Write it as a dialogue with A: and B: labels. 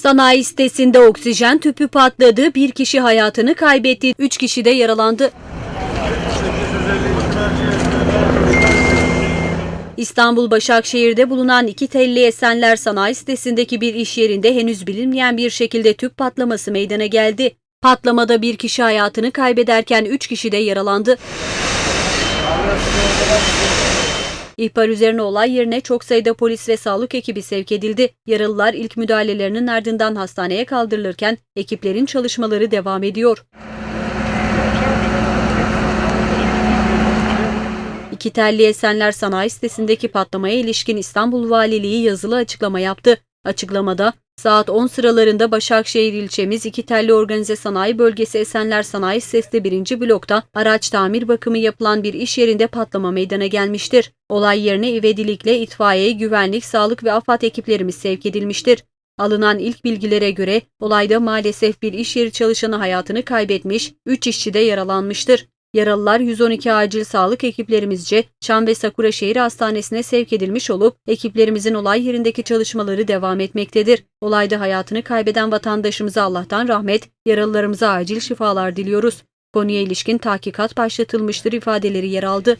A: Sanayi sitesinde oksijen tüpü patladı, bir kişi hayatını kaybetti, 3 kişi de yaralandı. İstanbul Başakşehir'de bulunan iki telli Esenler Sanayi sitesindeki bir iş yerinde henüz bilinmeyen bir şekilde tüp patlaması meydana geldi. Patlamada bir kişi hayatını kaybederken 3 kişi de yaralandı. İhbar üzerine olay yerine çok sayıda polis ve sağlık ekibi sevk edildi. Yaralılar ilk müdahalelerinin ardından hastaneye kaldırılırken ekiplerin çalışmaları devam ediyor. İki telli Esenler Sanayi sitesindeki patlamaya ilişkin İstanbul Valiliği yazılı açıklama yaptı. Açıklamada saat 10 sıralarında Başakşehir ilçemiz İki Telli Organize Sanayi Bölgesi Esenler Sanayi Sitesi 1. blokta araç tamir bakımı yapılan bir iş yerinde patlama meydana gelmiştir. Olay yerine ivedilikle itfaiye, güvenlik, sağlık ve AFAD ekiplerimiz sevk edilmiştir. Alınan ilk bilgilere göre olayda maalesef bir iş yeri çalışanı hayatını kaybetmiş, 3 işçi de yaralanmıştır. Yaralılar 112 acil sağlık ekiplerimizce Çam ve Sakura Şehir Hastanesi'ne sevk edilmiş olup ekiplerimizin olay yerindeki çalışmaları devam etmektedir. Olayda hayatını kaybeden vatandaşımıza Allah'tan rahmet, yaralılarımıza acil şifalar diliyoruz. Konuya ilişkin tahkikat başlatılmıştır ifadeleri yer aldı.